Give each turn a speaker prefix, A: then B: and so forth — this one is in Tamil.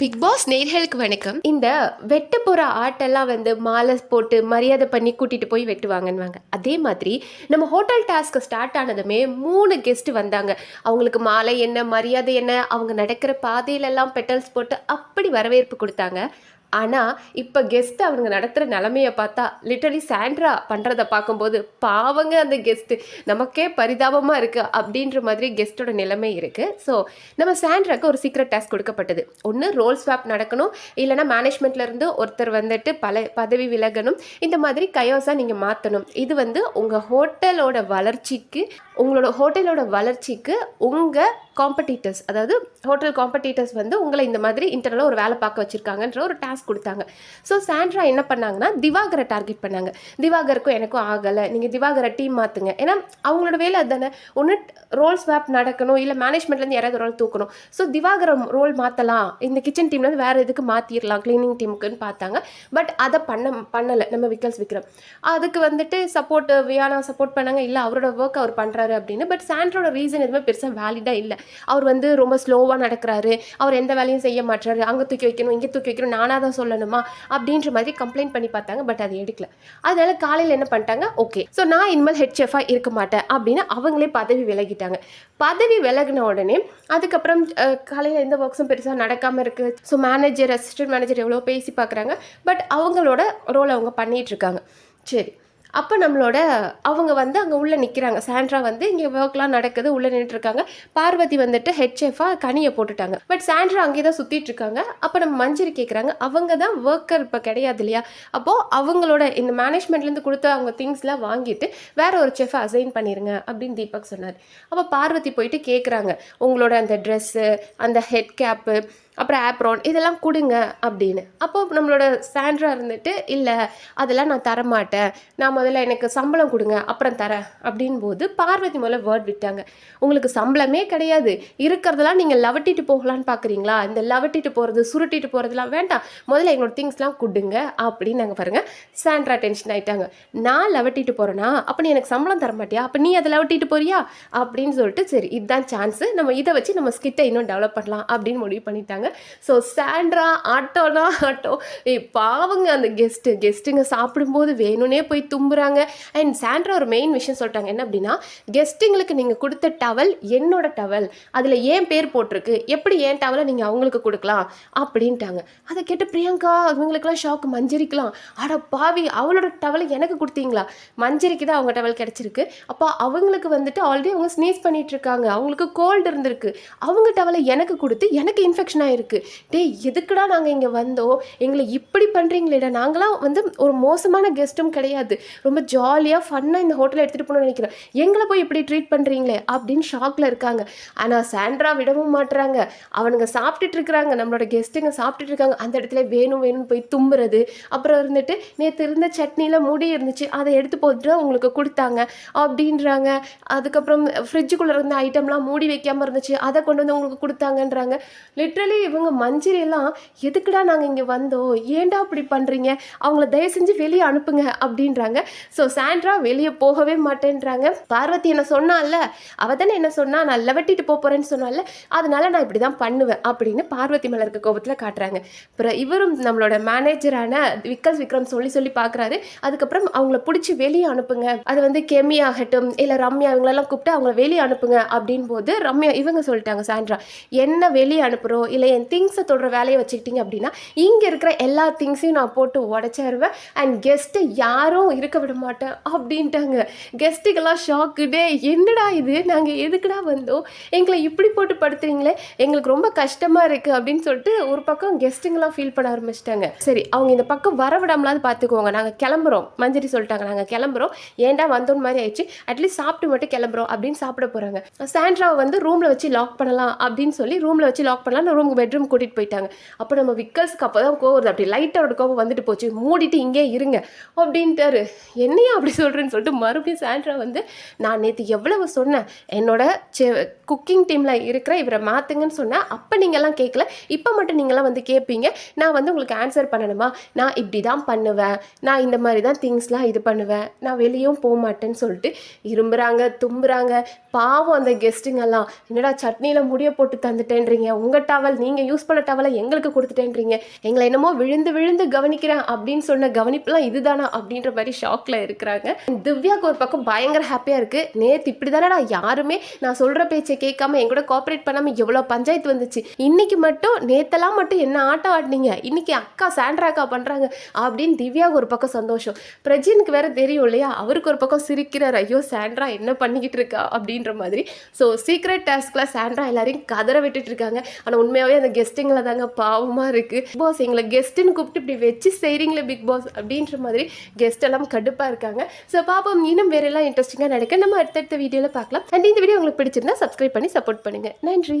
A: பிக் பாஸ் நேர்களுக்கு வணக்கம். இந்த வெட்ட போகிற ஆட்டெல்லாம் வந்து மாலை போட்டு மரியாதை பண்ணி கூட்டிகிட்டு போய் வெட்டுவாங்கன்னுவாங்க. அதே மாதிரி நம்ம ஹோட்டல் டாஸ்க்கு ஸ்டார்ட் ஆனதுமே மூணு கெஸ்ட் வந்தாங்க. அவங்களுக்கு மாலை என்ன மரியாதை என்ன அவங்க நடக்கிற பாதையிலெல்லாம் பெட்டல்ஸ் போட்டு அப்படி வரவேற்பு கொடுத்தாங்க. ஆனால் இப்போ கெஸ்ட் அவங்க நடத்துகிற நிலமையை பார்த்தா லிட்டரலி சாண்ட்ரா பண்ணுறத பார்க்கும்போது பாவங்க அந்த கெஸ்ட்டு நமக்கே பரிதாபமாக இருக்குது அப்படின்ற மாதிரி கெஸ்ட்டோட நிலைமை இருக்குது ஸோ நம்ம சாண்ட்ராக்கு ஒரு சீக்ரெட் டாஸ்க் கொடுக்கப்பட்டது. ஒன்று ரோல் ஸ்வாப் நடக்கணும். இல்லைனா மேனேஜ்மெண்ட்லேருந்து ஒருத்தர் வந்துட்டு பல பதவி விலகணும். இந்த மாதிரி கயோஸாக நீங்கள் மாற்றணும் இது வந்து உங்கள் ஹோட்டலோட வளர்ச்சிக்கு உங்களோட ஹோட்டலோட வளர்ச்சிக்கு உங்கள் காம்படிட்டர்ஸ் அதாவது ஹோட்டல் காம்படிட்டர்ஸ் வந்து உங்களை இந்த மாதிரி இன்டர்னலாக ஒரு வேலை பார்க்க வச்சுருக்காங்கன்ற ஒரு டாஸ்க் கொடுத்தாங்க. ஸோ சாண்ட்ரா என்ன பண்ணாங்கன்னா திவாகரை டார்கெட் பண்ணாங்க. திவாகருக்கும் எனக்கும் ஆகலை. நீங்கள் திவாகரை டீம் மாற்றுங்க ஏன்னா அவங்களோட வேலை அதுதானே. ஒன்று ரோல் ஸ்வாப் நடக்கணும் இல்லை மேனேஜ்மெண்ட்லேருந்து யாராவது ரோல் தூக்கணும். ஸோ திவாகரம் ரோல் மாற்றலாம் இந்த கிச்சன் டீம்லேருந்து வேறு எதுக்கு மாற்றிடலாம் க்ளீனிங் டீமுக்குன்னு பார்த்தாங்க. பட் அதை பண்ண பண்ணலை. நம்ம விக்கல்ஸ் விக்ரம். அதுக்கு வந்துட்டு சப்போர்ட் வியானா சப்போர்ட் பண்ணாங்க. இல்லை அவரோட ஒர்க் அவர் பண்ணுறாரு அப்படின்னு. பட் சாண்ட்ரோட ரீசன் எதுவுமே பெருசாக வேலிடாக இல்லை. அவர் வந்து ரொம்ப ஸ்லோவாக நடக்கிறாரு. அவர் எந்த வேலையும் செய்ய மாட்டாரு அங்கே தூக்கி வைக்கணும் இங்கே தூக்கி வைக்கணும் நானாக தான் சொல்லணுமா? அப்படின்ற மாதிரி கம்ப்ளைண்ட் பண்ணி பார்த்தாங்க பட் அது எடுக்கல. அதனால காலையில் என்ன பண்ணிட்டாங்க? ஓகே ஸோ நான் இனிமேல் ஹெட் செஃபாக இருக்க மாட்டேன் அப்படின்னு அவங்களே பதவி விலகிட்டாங்க. பதவி விலகின உடனே அதுக்கப்புறம் காலையில் எந்த ஒர்க்ஸும் பெருசாக நடக்காமல் இருக்குது ஸோ மேனேஜர் அசிஸ்டன்ட் மேனேஜர் எவ்வளோ பேசி பார்க்குறாங்க. பட் அவங்களோட ரோல் அவங்க பண்ணிகிட்ருக்காங்க இருக்காங்க. சரி. அப்போ நம்மளோட அவங்க வந்து அங்கே உள்ளே நிற்கிறாங்க சாண்ட்ரா வந்து இங்கே ஒர்க்லாம் நடக்குது உள்ளே நின்றுருக்காங்க பார்வதி வந்துட்டு ஹெட் செஃபாக கனியை போட்டுட்டாங்க. பட் சாண்ட்ரா அங்கே தான் சுற்றிட்டு இருக்காங்க அப்போ நம்ம மஞ்சரி கேட்குறாங்க அவங்க தான் ஒர்க்கர் இப்போ கிடையாது இல்லையா? அப்போது அவங்களோட இந்த மேனேஜ்மெண்ட்லேருந்து கொடுத்த அவங்க திங்ஸ்லாம் வாங்கிட்டு வேற ஒரு செஃபை அசைன் பண்ணிடுங்க அப்படின்னு தீபக் சொன்னார். அப்போ பார்வதி போயிட்டு கேட்குறாங்க உங்களோட அந்த ட்ரெஸ்ஸு அந்த ஹெட் கேப்பு அப்புறம் ஆப்ரான் இதெல்லாம் கொடுங்க அப்படின்னு. அப்போ நம்மளோட சாண்ட்ரா இருந்துட்டு இல்லை அதெல்லாம் நான் தரமாட்டேன். நான் முதல்ல எனக்கு சம்பளம் கொடுங்க அப்புறம் தரேன். அப்படின் போது பார்வதி முதல்ல வேர்ட் விட்டாங்க. உங்களுக்கு சம்பளமே கிடையாது. இருக்கிறதெல்லாம் நீங்கள் லவட்டிட்டு போகலான்னு பார்க்குறீங்களா இந்த லவட்டிட்டு போகிறது சுருட்டிட்டு போகிறதுலாம் வேண்டாம். முதல்ல எங்களோட திங்ஸ்லாம் கொடுங்க அப்படின்னு நாங்கள் பாருங்கள் சாண்ட்ரா டென்ஷன் ஆகிட்டாங்க நான் லவட்டிட்டு போகிறேன்னா அப்போ நீ எனக்கு சம்பளம் தர மாட்டியா அப்போ நீ அதை லவட்டிட்டு போறியா? அப்படின்னு சொல்லிட்டு சரி இதுதான் சான்ஸு நம்ம இதை வச்சு நம்ம ஸ்கிட்டை இன்னும் டெவலப் பண்ணலாம் அப்படின்னு முடிவு பண்ணிட்டாங்க. ஸோ சாண்ட்ரா ஆட்டோனா ஆட்டோ. ஏய் பாவங்க அந்த கெஸ்ட்டு கெஸ்ட்டுங்க சாப்பிடும்போது வேணும்னே போய் தும்புறாங்க. அண்ட் சாண்ட்ரா ஒரு மெயின் விஷயம் சொல்லிட்டாங்க. என்ன அப்படின்னா கெஸ்ட்டுங்களுக்கு நீங்கள் கொடுத்த டவல் என்னோட டவல் அதில் ஏன் பேர் போட்டிருக்கு? எப்படி ஏன் டவலை நீங்கள் அவங்களுக்கு கொடுக்கலாம்? அப்படின்ட்டாங்க. அதை கேட்டு பிரியங்கா அவங்களுக்குலாம் ஷாக் மஞ்சரிக்கலாம். அட பாவி அவளோட டவலை எனக்கு கொடுத்தீங்களா? மஞ்சரிக்கு தான் அவங்க டவல் கிடச்சிருக்கு. அப்போ அவங்களுக்கு வந்துட்டு ஆல்ரெடி அவங்க ஸ்னீஸ் பண்ணிகிட்ருக்காங்க அவங்களுக்கு கோல்டு இருந்திருக்கு. அவங்க டவலை எனக்கு கொடுத்து எனக்கு இன்ஃபெக்ஷன் இருக்கு. டேய் எதுக்குடா நாங்கள் இங்கே வந்தோம்? எங்களை இப்படி பண்ணுறீங்களேடா நாங்களாம் வந்து ஒரு மோசமான கெஸ்ட்டும் கிடையாது. ரொம்ப ஜாலியாக ஃபன்னாக இந்த ஹோட்டலில் எடுத்துகிட்டு போகணும்னு நினைக்கிறோம். எங்களை போய் இப்படி ட்ரீட் பண்ணுறீங்களே அப்படின்னு ஷாக்கில் இருக்காங்க. ஆனால் சாண்ட்ரா விடவும் மாட்டுறாங்க அவனுங்க சாப்பிட்டுட்டு இருக்கிறாங்க. நம்மளோட கெஸ்ட்டுங்க சாப்பிட்டுட்டு இருக்காங்க. அந்த இடத்துல வேணும் வேணும்னு போய் தும்புறது. அப்புறம் இருந்துட்டு நேற்று இருந்த சட்னியில் முடி இருந்துச்சு. அதை எடுத்து போட்டு உங்களுக்கு கொடுத்தாங்க. அப்படின்றாங்க. அதுக்கப்புறம் ஃப்ரிட்ஜுக்குள்ளே இருந்த ஐட்டம்லாம் மூடி வைக்காமல் இருந்துச்சு. அதை கொண்டு வந்து உங்களுக்கு கொடுத்தாங்கன்றாங்க. லிட்ரலி இவங்க மஞ்சரி எல்லாம் எதுக்குடா நாங்கள் இங்கே வந்தோம் ஏன்டா அப்படி பண்ணுறீங்க அவங்கள தயவு செஞ்சு வெளியே அனுப்புங்க அப்படின்றாங்க. ஸோ சாண்ட்ரா வெளியே போகவே மாட்டேன்றாங்க. பார்வதி என்ன சொன்னால அவ தானே என்ன சொன்னா நான் லவட்டிட்டு போகிறேன்னு போறேன்னு சொன்னால அதனால நான் இப்படி தான் பண்ணுவேன் அப்படின்னு பார்வதி மேல இருக்க கோபத்தில் காட்டுறாங்க. அப்புறம் இவரும் நம்மளோட மேனேஜரான விக்கல் விக்ரம் சொல்லி சொல்லி பார்க்குறாரு அதுக்கப்புறம் அவங்கள பிடிச்சி வெளியே அனுப்புங்க. அது வந்து கெமி ஆகட்டும் இல்லை ரம்யா இவங்களெல்லாம் கூப்பிட்டு அவங்கள வெளியே அனுப்புங்க அப்படின் போது ரம்யா இவங்க சொல்லிட்டாங்க சாண்ட்ரா என்ன வெளியே அனுப்புகிறோம் இல்லை என் திங்ஸை தொடுற வேலையை வச்சுக்கிட்டீங்க அப்படின்னா இங்கே இருக்கிற எல்லா திங்ஸையும் நான் போட்டு உடச்சிருவேன். அண்ட் கெஸ்ட்டு யாரும் இருக்க விட மாட்டேன் அப்படின்ட்டாங்க. கெஸ்ட்டுக்கெல்லாம் ஷாக்கு டே என்னடா இது? நாங்கள் எதுக்குடா வந்தோம்? எங்களை இப்படி போட்டு படுத்துறீங்களே? எங்களுக்கு ரொம்ப கஷ்டமாக இருக்குது அப்படின்னு சொல்லிட்டு ஒரு பக்கம் கெஸ்ட்டுங்கெல்லாம் ஃபீல் பண்ண ஆரம்பிச்சிட்டாங்க. சரி அவங்க இந்த பக்கம் வர விடாமலாவது பார்த்துக்கோங்க. நாங்கள் கிளம்புறோம். மஞ்சரி சொல்லிட்டாங்க நாங்கள் கிளம்புறோம். ஏன்டா வந்தோம் மாதிரி ஆயிடுச்சு? அட்லீஸ்ட் சாப்பிட்டு மட்டும் கிளம்புறோம் அப்படின்னு சாப்பிட போகிறாங்க சாண்ட்ராவை வந்து ரூமில் வச்சு லாக் பண்ணலாம் அப்படின்னு சொல்லி ரூமில் வச்சு லாக் பண்ணலாம். ரூமுக்கு பெட்ரூம் கூட்டிகிட்டு போயிட்டாங்க. அப்போ நம்ம விக்கல்ஸ்க்கு அப்போ தான் கோவம் வருது. அப்படி லைட்டாக அவரோட கோவம் வந்துட்டு போச்சு. மூடிட்டு இங்கே இருங்க. அப்படின்ட்டாரு. என்னையா அப்படி சொல்கிறேன்னு சொல்லிட்டு மறுபடியும் சாண்ட்ரா வந்து நான் நேற்று எவ்வளவு சொன்னேன். என்னோட செ குக்கிங் டீமில் இருக்கிற இவரை மாற்றுங்கன்னு சொன்னேன். அப்போ நீங்கள்லாம் கேட்கல இப்போ மட்டும் நீங்களாம் வந்து கேட்பீங்க நான் வந்து உங்களுக்கு ஆன்சர் பண்ணணுமா? நான் இப்படி தான் பண்ணுவேன். நான் இந்த மாதிரி தான் திங்ஸ்லாம் இது பண்ணுவேன். நான் வெளியும் போக மாட்டேன்னு சொல்லிட்டு இரும்புறாங்க தும்புறாங்க. பாவம் அந்த கெஸ்ட்டுங்கெல்லாம் என்னடா சட்னியில் முடிய போட்டு தந்துட்டேன்றீங்க. உங்கள் டவல் நீங்கள் யூஸ் பண்ண டவலை எங்களுக்கு கொடுத்துட்டேன்றீங்க. எங்களை என்னமோ விழுந்து விழுந்து கவனிக்கிறேன் அப்படின்னு சொன்ன கவனிப்புலாம் இதுதானா அப்படின்ற மாதிரி ஷாக்கில் இருக்கிறாங்க. திவ்யாவுக்கு ஒரு பக்கம் பயங்கர ஹாப்பியாக இருக்குது நேற்று இப்படி தானடா யாருமே நான் சொல்கிற பேச்சை கேட்காம என் கூட கோஆப்ரேட் பண்ணாமல் எவ்வளோ பஞ்சாயத்து வந்துச்சு. இன்னைக்கு மட்டும் நேத்தெல்லாம் மட்டும் என்ன ஆட்டம் ஆடினீங்க? இன்னைக்கு அக்கா சாண்ட்ராக்கா பண்ணுறாங்க அப்படின்னு திவ்யாவுக்கு ஒரு பக்கம் சந்தோஷம். பிரஜினுக்கு வேற தெரியும் இல்லையா? அவருக்கு ஒரு பக்கம் சிரிக்கிறார். ஐயோ சாண்ட்ரா என்ன பண்ணிக்கிட்டு இருக்கா? அப்படின்ற மாதிரி. ஸோ சீக்ரெட் டாஸ்கில் சாண்ட்ரா எல்லாரையும் கதற விட்டுட்டு இருக்காங்க. ஆனால் உண்மையாகவே அந்த கெஸ்ட்டுங்களை தாங்க பாவமாக இருக்குது பாஸ் எங்களை கெஸ்ட்டுன்னு கூப்பிட்டு இப்படி வச்சு செய்கிறீங்களே பிக் பாஸ் அப்படின்ற மாதிரி கெஸ்ட் எல்லாம் கடுப்பாக இருக்காங்க. ஸோ பாப்போம் இன்னும் வேற எல்லாம் இன்ட்ரெஸ்டிங்காக நடக்க. நம்ம அடுத்தடுத்த வீடியோவில் பார்க்கலாம். அண்ட் இந்த வீடியோ உங்களுக்கு பிடிச்சிருந்தா சப்ஸ்கிரைப் பண்ணி சப்போர்ட் பண்ணுங்கள் நன்றி.